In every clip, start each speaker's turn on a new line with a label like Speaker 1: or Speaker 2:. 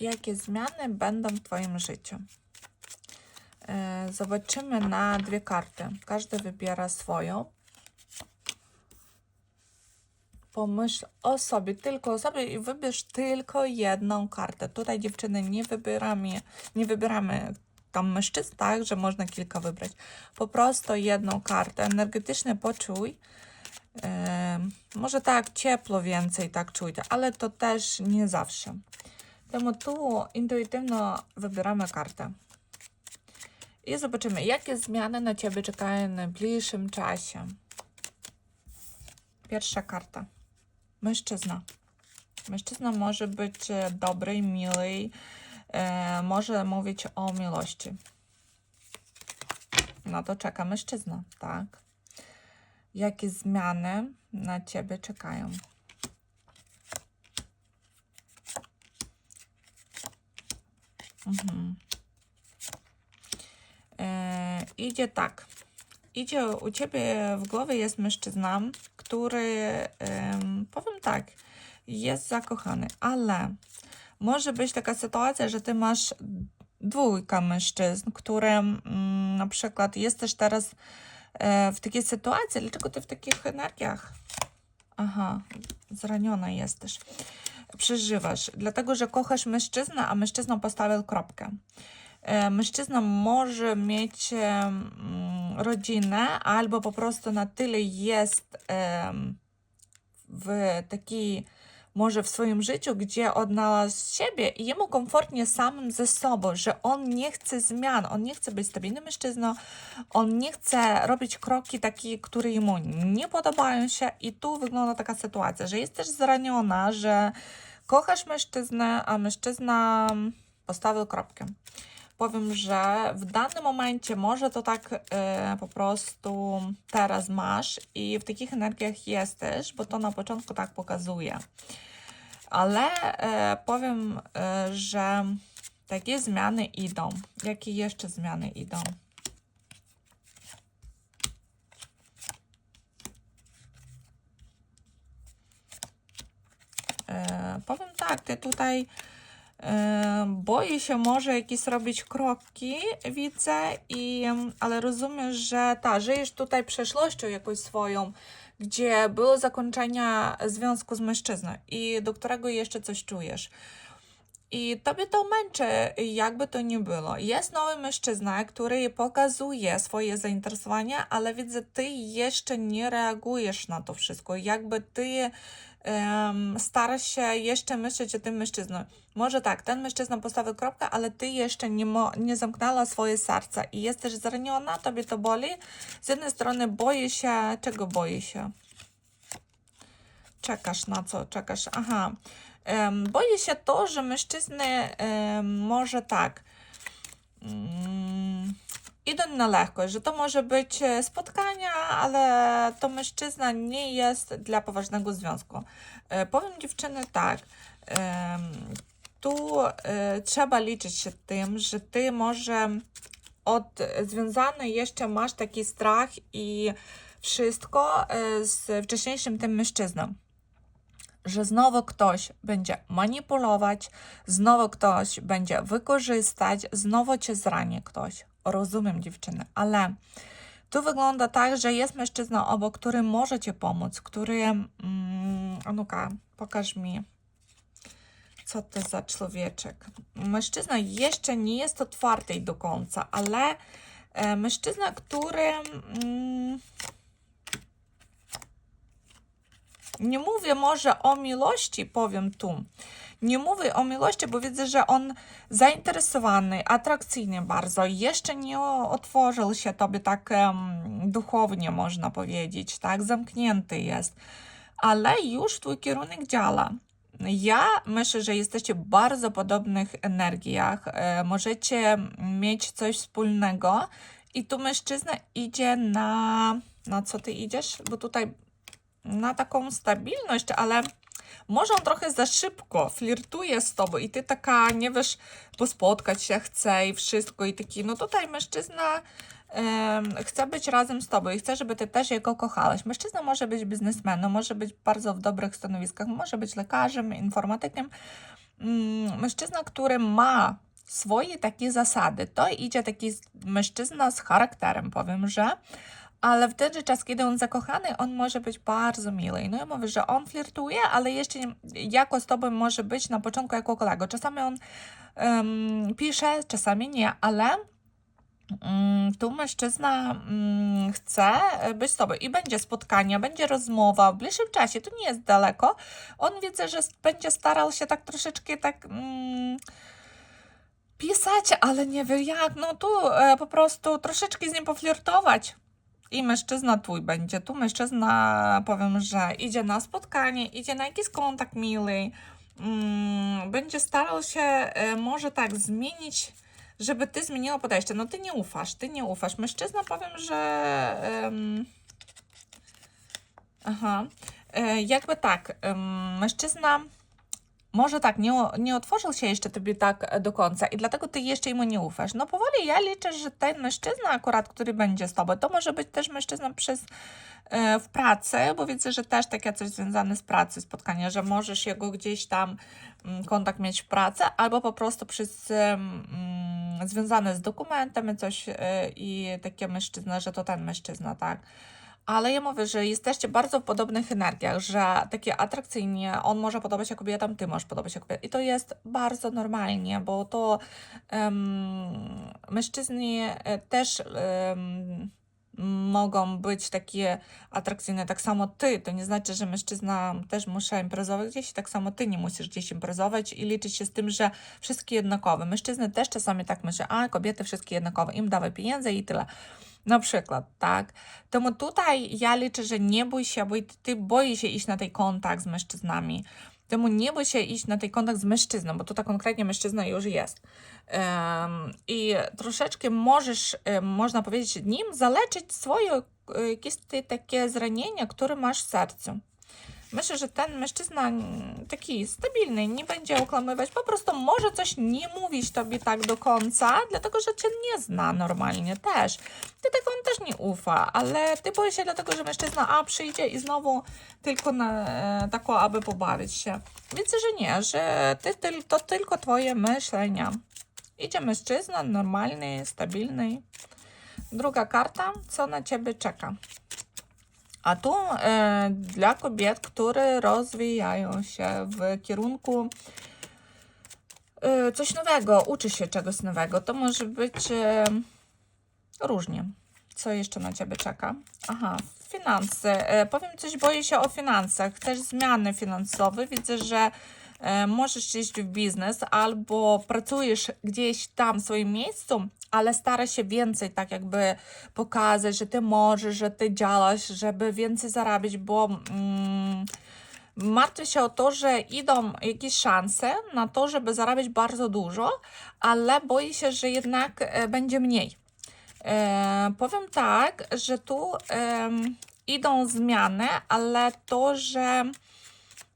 Speaker 1: Jakie zmiany będą w Twoim życiu? E, Zobaczymy na dwie karty. Każdy wybiera swoją. Pomyśl o sobie, tylko o sobie i wybierz tylko jedną kartę. Tutaj dziewczyny nie wybieramy, nie wybieramy tam mężczyzn, tak, że można kilka wybrać. Po prostu jedną kartę. Energetycznie poczuj. E, może tak ciepło więcej tak czujcie, ale to też nie zawsze. Temu tu intuitywno wybieramy kartę. I zobaczymy, jakie zmiany na Ciebie czekają w najbliższym czasie. Pierwsza karta. Mężczyzna. Mężczyzna może być e, dobry, miły, e, może mówić o miłości. No to czeka mężczyzna, tak? Jakie zmiany na Ciebie czekają? Mhm. E, idzie tak. Idzie u ciebie w głowie jest mężczyzna, który em, powiem tak, jest zakochany, ale może być taka sytuacja, że ty masz dwójka mężczyzn, które mm, na przykład jesteś teraz e, w takiej sytuacji, dlaczego ty w takich energiach? Aha, zraniona jesteś. Przeżywasz, dlatego że kochasz mężczyznę, a mężczyzna postawił kropkę. E, Mężczyzna może mieć rodzinę, albo po prostu na tyle jest w takiej, może w swoim życiu, gdzie odnalazł siebie i jemu komfortnie samym ze sobą, że on nie chce zmian, on nie chce być stabilnym mężczyzną, on nie chce robić kroki takie, które jemu nie podobają się. I tu wygląda taka sytuacja, że jesteś zraniona, że kochasz mężczyznę, a mężczyzna postawił kropkę powiem, że w danym momencie może to tak e, po prostu teraz masz i w takich energiach jesteś, bo to na początku tak pokazuje. Ale e, powiem, e, że takie zmiany idą. Jakie jeszcze zmiany idą? E, powiem tak, ty tutaj Boję się może jakieś robić kroki, widzę, i, ale rozumiem, że ta, żyjesz tutaj przeszłością jakąś swoją, gdzie było zakończenie związku z mężczyzną i do którego jeszcze coś czujesz. I tobie to męczy, jakby to nie było. Jest nowy mężczyzna, który pokazuje swoje zainteresowania, ale widzę, ty jeszcze nie reagujesz na to wszystko. Jakby ty starasz się jeszcze myśleć o tym mężczyzną. Może tak, ten mężczyzna postawił kropkę, ale ty jeszcze nie, mo- nie zamknęła swoje serca i jesteś zraniona, tobie to boli. Z jednej strony boję się, czego boję się? Czekasz na co? Czekasz, aha. Um, boję się to, że mężczyzny um, może tak um, idą na lekkość, że to może być e, spotkania, ale to mężczyzna nie jest dla poważnego związku. E, powiem dziewczyny tak, tu e, trzeba liczyć się tym, że ty może od związany jeszcze masz taki strach i wszystko e, z wcześniejszym tym mężczyzną że znowu ktoś będzie manipulować, znowu ktoś będzie wykorzystać, znowu cię zrani ktoś. Rozumiem, dziewczyny, ale tu wygląda tak, że jest mężczyzna obok, który może ci pomóc, który. Mm, Anuka, pokaż mi. Co to za człowieczek? Mężczyzna jeszcze nie jest otwarty do końca, ale e, mężczyzna, który. Mm, nie mówię może o miłości, powiem tu. Nie mówię o miłości, bo widzę, że on zainteresowany, atrakcyjny bardzo. Jeszcze nie otworzył się tobie tak um, duchownie, można powiedzieć, tak? Zamknięty jest. Ale już twój kierunek działa. Ja myślę, że jesteście w bardzo podobnych energiach. E, możecie mieć coś wspólnego. I tu mężczyzna idzie na. Na co ty idziesz? Bo tutaj na taką stabilność, ale może on trochę za szybko flirtuje z tobą i ty taka, nie wiesz, pospotkać się chce i wszystko i taki, no tutaj mężczyzna chce być razem z tobą i chce, żeby ty też jego kochałaś. Mężczyzna może być biznesmenem, może być bardzo w dobrych stanowiskach, może być lekarzem, informatykiem, mm, mężczyzna, który ma swoje takie zasady, to idzie taki mężczyzna z charakterem, powiem, że ale w ten czas, kiedy on zakochany, on może być bardzo miły. No ja mówię, że on flirtuje, ale jeszcze jako z tobą może być na początku jako kolego. Czasami on em, pisze, czasami nie, ale mm, tu mężczyzna mm, chce być z tobą i będzie spotkania, będzie rozmowa w bliższym czasie, to nie jest daleko. On widzę, że będzie starał się tak troszeczkę tak... Mm, pisać, ale nie wie jak, no tu e, po prostu troszeczkę z nim poflirtować. I mężczyzna twój będzie. Tu mężczyzna, powiem, że idzie na spotkanie, idzie na jakiś kontakt miły, mm, będzie starał się e, może tak zmienić, żeby ty zmieniła podejście. No ty nie ufasz, ty nie ufasz. Mężczyzna, powiem, że... em, aha. E, jakby tak, mężczyzna może tak, nie, nie otworzył się jeszcze tobie tak e, do końca i dlatego ty jeszcze mu nie ufasz. No powoli ja liczę, że ten mężczyzna akurat, który będzie z tobą, to może być też mężczyzna przez e, w pracy, bo widzę, że też takie coś związane z pracy, spotkania, że możesz jego gdzieś tam mm, kontakt mieć w pracy, albo po prostu przez em, mm, związane z dokumentem coś e, i takie mężczyzna, że to ten mężczyzna, tak. Ale ja mówię, że jesteście bardzo w podobnych energiach, że takie atrakcyjnie, on może podobać się kobietom, ty możesz podobać się kobietom. I to jest bardzo normalnie, bo to em, mężczyźni e, też em, mogą być takie atrakcyjne. Tak samo ty, to nie znaczy, że mężczyzna też musi imprezować gdzieś, tak samo ty nie musisz gdzieś imprezować i liczyć się z tym, że wszystkie jednakowe. Mężczyzny też czasami tak myślą, a kobiety wszystkie jednakowe, im dawaj pieniądze i tyle. Na przykład, tak. Temu tutaj ja liczę, że nie bój się, bo ty boisz się iść na ten kontakt z mężczyznami. Temu nie bój się iść na ten kontakt z mężczyzną, bo tutaj konkretnie mężczyzna już jest. I troszeczkę możesz, można powiedzieć, nim zaleczyć swoje e, jakieś ty takie zranienia, które masz w sercu. Myślę, że ten mężczyzna mm, taki stabilny, nie będzie okłamywać, po prostu może coś nie mówić tobie tak do końca, dlatego że cię nie zna normalnie też. Ty tego on też nie ufa, ale ty boisz się dlatego, że mężczyzna a przyjdzie i znowu tylko na e, taką, aby pobawić się. Widzę, że nie, że ty, tyl- to tylko twoje myślenia. Idzie mężczyzna normalny, stabilny. Druga karta, co na ciebie czeka? A tu e, dla kobiet, które rozwijają się w kierunku e, coś nowego, uczy się czegoś nowego, to może być e, różnie. Co jeszcze na ciebie czeka? Aha, finanse. Powiem coś, boję się o finansach. Też zmiany finansowe. Widzę, że możesz iść w biznes albo pracujesz gdzieś tam w swoim miejscu, ale starasz się więcej tak jakby pokazać, że ty możesz, że ty działasz, żeby więcej zarabiać, bo mm, martwię się o to, że idą jakieś szanse na to, żeby zarabiać bardzo dużo, ale boję się, że jednak e, będzie mniej. E, powiem tak, że tu em, idą zmiany, ale to, że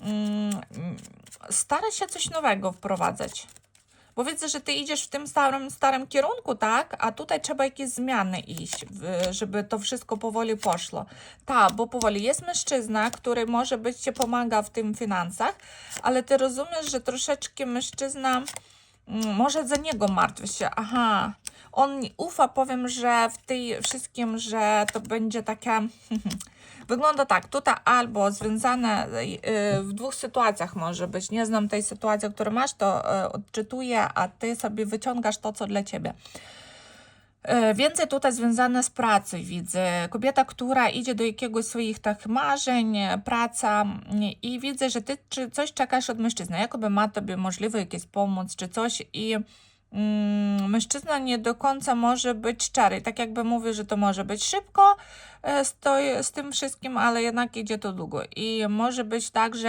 Speaker 1: mm, stara się coś nowego wprowadzać. Bo widzę, że ty idziesz w tym starym, starym kierunku, tak? A tutaj trzeba jakieś zmiany iść, żeby to wszystko powoli poszło. Tak, bo powoli jest mężczyzna, który może być ci pomaga w tym finansach, ale ty rozumiesz, że troszeczkę mężczyzna mm, może za niego martwi się. Aha, on ufa, powiem, że w tej wszystkim, że to będzie takie. Wygląda tak, tutaj albo związane y, w dwóch sytuacjach może być. Nie znam tej sytuacji, którą masz, to y, odczytuję, a ty sobie wyciągasz to, co dla ciebie. Więcej tutaj związane z pracą widzę. Kobieta, która idzie do jakiegoś swoich tak marzeń, praca mm, i widzę, że ty czy coś czekasz od mężczyzny, jakoby ma tobie możliwe jakieś pomóc czy coś i mężczyzna nie do końca może być szczery. Tak jakby mówi, że to może być szybko e, z, to, z tym wszystkim, ale jednak idzie to długo. I może być tak, że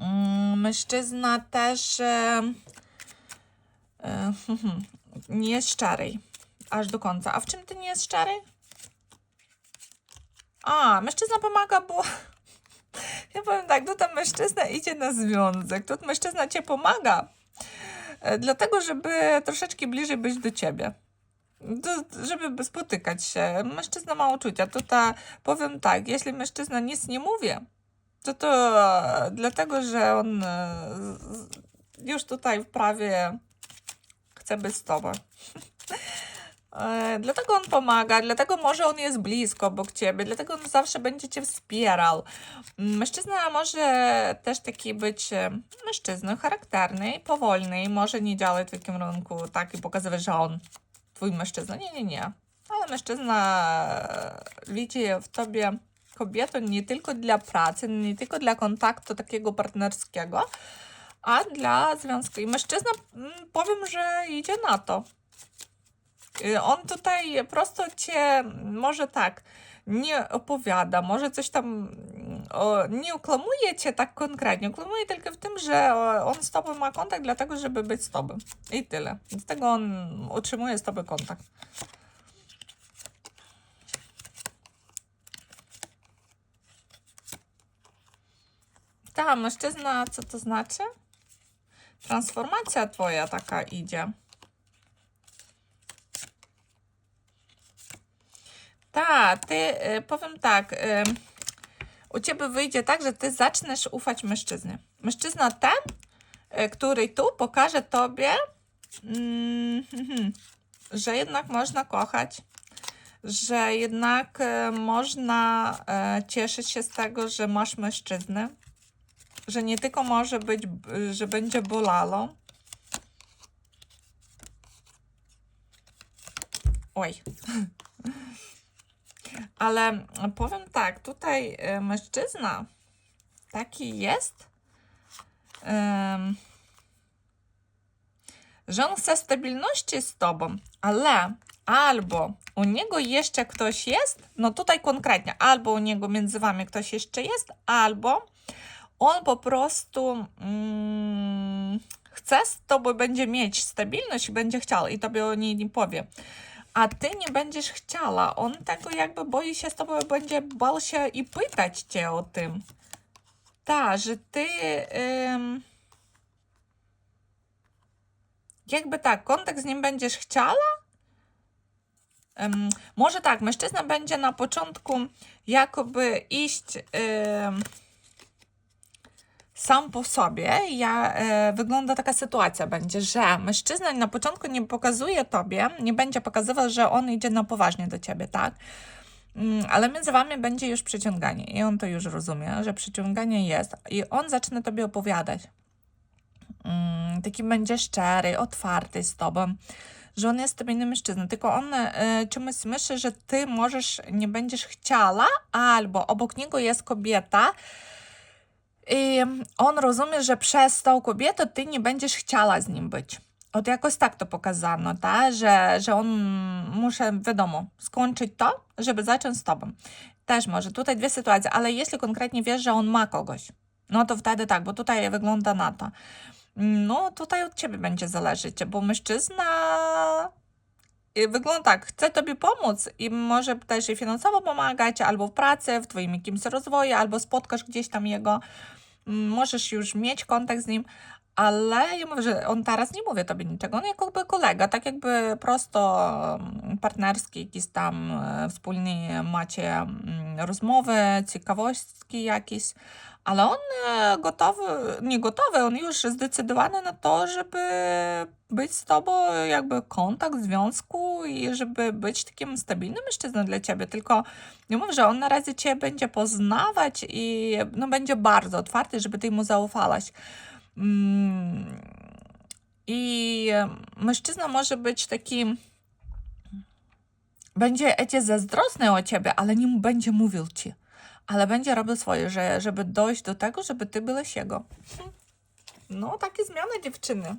Speaker 1: mm, mężczyzna też e, e, nie jest szczery aż do końca. A w czym ty nie jest szczery? A, mężczyzna pomaga, bo ja powiem tak, tutaj mężczyzna idzie na związek, tu mężczyzna cię pomaga, e, dlatego, żeby troszeczkę bliżej być do ciebie. Do, żeby spotykać się. Mężczyzna ma uczucia. Tutaj powiem tak, jeśli mężczyzna nic nie mówi, to to e, dlatego, że on e, już tutaj prawie chce być z tobą. E, Dlatego on pomaga, dlatego może on jest blisko obok ciebie, dlatego on zawsze będzie cię wspierał. Mężczyzna może też taki być e, mężczyzną charakterny, powolny, może nie działać w takim kierunku tak i pokazywać, że on twój mężczyzna. Nie, nie, nie. Ale mężczyzna e, widzi w tobie kobietę nie tylko dla pracy, nie tylko dla kontaktu takiego partnerskiego, a dla związku. I mężczyzna, mm, powiem, że idzie na to. Y, On tutaj prosto cię, może tak, nie opowiada, może coś tam o, nie oklamuje cię tak konkretnie, oklamuje tylko w tym, że on z tobą ma kontakt dlatego, żeby być z tobą. I tyle. Dlatego on utrzymuje z tobą kontakt. Tak, mężczyzna, co to znaczy? Transformacja twoja taka idzie. Tak, ty, y, powiem tak, y, u ciebie wyjdzie tak, że ty zaczniesz ufać mężczyznie. Mężczyzna ten, y, który tu pokaże tobie, mm, że jednak można kochać, że jednak można cieszyć się z tego, że masz mężczyznę, że nie tylko może być, że będzie bolało. Oj. Ale powiem tak, tutaj e, mężczyzna taki jest, że on chce stabilności z tobą, ale albo u niego jeszcze ktoś jest, no tutaj konkretnie, albo u niego między wami ktoś jeszcze jest, albo on po prostu mm, chce z tobą, będzie mieć stabilność i będzie chciał i tobie o niej nie powie a ty nie będziesz chciała. On tego jakby boi się z tobą, będzie bał się i pytać cię o tym. Tak, że ty ym, jakby tak, kontakt z nim będziesz chciała? Ym, może tak, mężczyzna będzie na początku jakoby iść ym, sam po sobie. Ja, e, wygląda taka sytuacja będzie, że mężczyzna na początku nie pokazuje tobie, nie będzie pokazywał, że on idzie na poważnie do ciebie, tak? Mm, Ale między wami będzie już przyciąganie i on to już rozumie, że przyciąganie jest i on zaczyna tobie opowiadać. Mm, Taki będzie szczery, otwarty z tobą, że on jest stabilny mężczyzna, tylko on e, czymś myśli, że ty możesz, nie będziesz chciała, albo obok niego jest kobieta, i on rozumie, że przez tą kobietę ty nie będziesz chciała z nim być. Od jakoś tak to pokazano, tak? Że, że on muszę, wiadomo, skończyć to, żeby zacząć z tobą. Też może. Tutaj dwie sytuacje, ale jeśli konkretnie wiesz, że on ma kogoś, no to wtedy tak, bo tutaj wygląda na to. No, tutaj od ciebie będzie zależeć, bo mężczyzna wygląda tak, chce tobie pomóc i może też i finansowo pomagać, albo w pracy, w twoim jakimś rozwoju, albo spotkasz gdzieś tam jego, mm, możesz już mieć kontakt z nim, ale ja mówię, że on teraz nie mówi tobie niczego, on jakby kolega, tak jakby prosto mm, partnerski, jakiś tam e, wspólnie macie mm, rozmowy, ciekawostki jakieś, ale on e, gotowy, nie gotowy, on już zdecydowany na to, żeby być z tobą, jakby kontakt związku i żeby być takim stabilnym mężczyzną dla ciebie. Tylko nie mówię, że on na razie cię będzie poznawać i no, będzie bardzo otwarty, żeby ty mu zaufałaś. Mm, I mężczyzna może być taki. Będzie cię zazdrosny o ciebie, ale nie będzie mówił ci. Ale będzie robił swoje, że, żeby dojść do tego, żeby ty byłeś jego. No, takie zmiany dziewczyny.